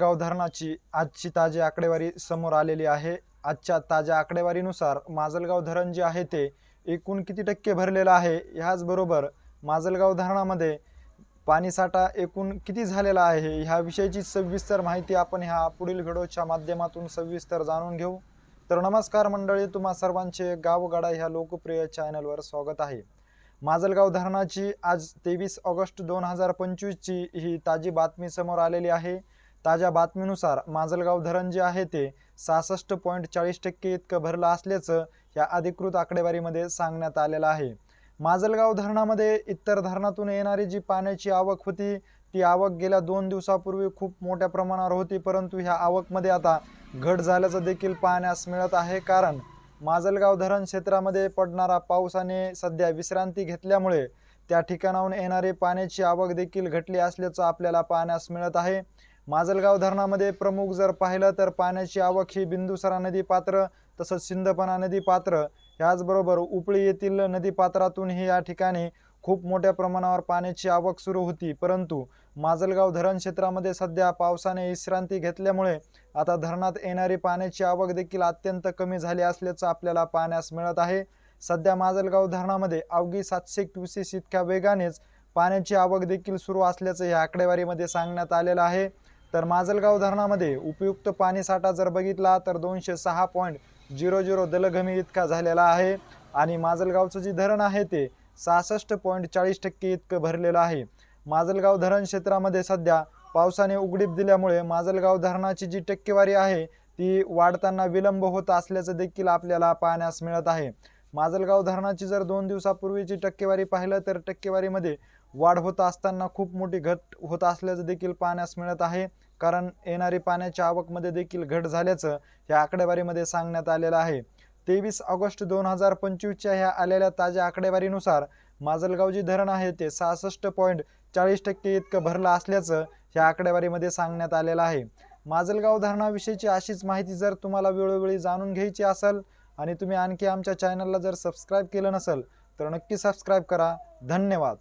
गाव धरणाची आजची ताजी आकडेवारी समोर आलेली आहे. आजच्या ताज्या आकडेवारीनुसार माजलगाव धरण जे आहे ते एकूण किती टक्के भरलेलं आहे? ह्याचबरोबर माजलगाव धरणामध्ये पाणीसाठा एकूण किती झालेला आहे? ह्याविषयीची सविस्तर माहिती आपण ह्या पुढील व्हिडिओच्या माध्यमातून सविस्तर जाणून घेऊ. तर नमस्कार मंडळी तुम्हा सर्वांचे गावगाडा ह्या लोकप्रिय चॅनलवर स्वागत आहे. माजलगाव धरणाची आज तेवीस ऑगस्ट दोन हजार पंचवीसची ही ताजी बातमी समोर आलेली आहे. ताज्या बातमीनुसार माजलगाव धरण जे आहे ते सहासष्ट पॉईंट चाळीस टक्के इतकं भरलं असल्याचं या अधिकृत आकडेवारीमध्ये सांगण्यात आलेलं आहे. माजलगाव धरणामध्ये इतर धरणातून येणारी जी पाण्याची आवक होती ती आवक गेल्या दोन दिवसापूर्वी खूप मोठ्या प्रमाणावर होती परंतु ह्या आवकमध्ये आता घट झाल्याचं देखील पाहण्यास मिळत आहे. कारण माजलगाव धरण क्षेत्रामध्ये पडणारा पावसाने सध्या विश्रांती घेतल्यामुळे त्या ठिकाणाहून येणारी पाण्याची आवक देखील घटली असल्याचं आपल्याला पाहण्यास मिळत आहे. माजलगाव धरणामध्ये प्रमुख जर पाहिलं तर पाण्याची आवक ही बिंदुसरा नदी पात्र तसंच सिंदपणा नदी पात्र. ह्याचबरोबर उपळी येथील नदी पात्रातूनही या ठिकाणी खूप मोठ्या प्रमाणावर पाण्याची आवक सुरू होती. परंतु माजलगाव धरण क्षेत्रामध्ये सध्या पावसाने विश्रांती घेतल्यामुळे आता धरणात येणारी पाण्याची आवक देखील अत्यंत कमी झाली असल्याचं आपल्याला पाहण्यास मिळत आहे. सध्या माजलगाव धरणामध्ये अवघी सातशे क्युसेस इतक्या वेगानेच पाण्याची आवक देखील सुरू असल्याचं या आकडेवारीमध्ये सांगण्यात आलेलं आहे. तर माजलगाव धरणामध्ये उपयुक्त पाणीसाठा जर बघितला तर दोनशे सहा पॉईंट झिरो झिरो दलघमी इतका झालेला आहे. आणि माजलगावचं जे धरण आहे ते सहासष्ट पॉईंट चाळीस टक्के इतकं भरलेलं आहे. माजलगाव धरण क्षेत्रामध्ये सध्या पावसाने उघडीप दिल्यामुळे माजलगाव धरणाची जी टक्केवारी आहे ती वाढताना विलंब होत असल्याचं देखील आपल्याला पाहण्यास मिळत आहे. माजलगाव धरणाची जर दोन दिवसापूर्वीची टक्केवारी पाहिलं तर टक्केवारीमध्ये वाढ होत असताना खूप मोठी घट होत असल्याचं देखील पाहण्यास मिळत आहे. कारण येणारी पाण्याच्या आवकमध्ये देखील घट झाल्याचं या आकडेवारीमध्ये सांगण्यात आलेलं आहे. तेवीस ऑगस्ट दोन हजार पंचवीसच्या ह्या आलेल्या ताज्या आकडेवारीनुसार माजलगाव जे धरण आहे ते सहासष्ट पॉईंट चाळीस टक्के इतकं भरलं असल्याचं ह्या आकडेवारीमध्ये सांगण्यात आलेलं आहे. माजलगाव धरणाविषयीची अशीच माहिती जर तुम्हाला वेळोवेळी जाणून घ्यायची असेल आणि तुम्ही आणखी आमच्या चॅनलला जर सबस्क्राईब केलं नसेल तर नक्की सबस्क्राईब करा. धन्यवाद.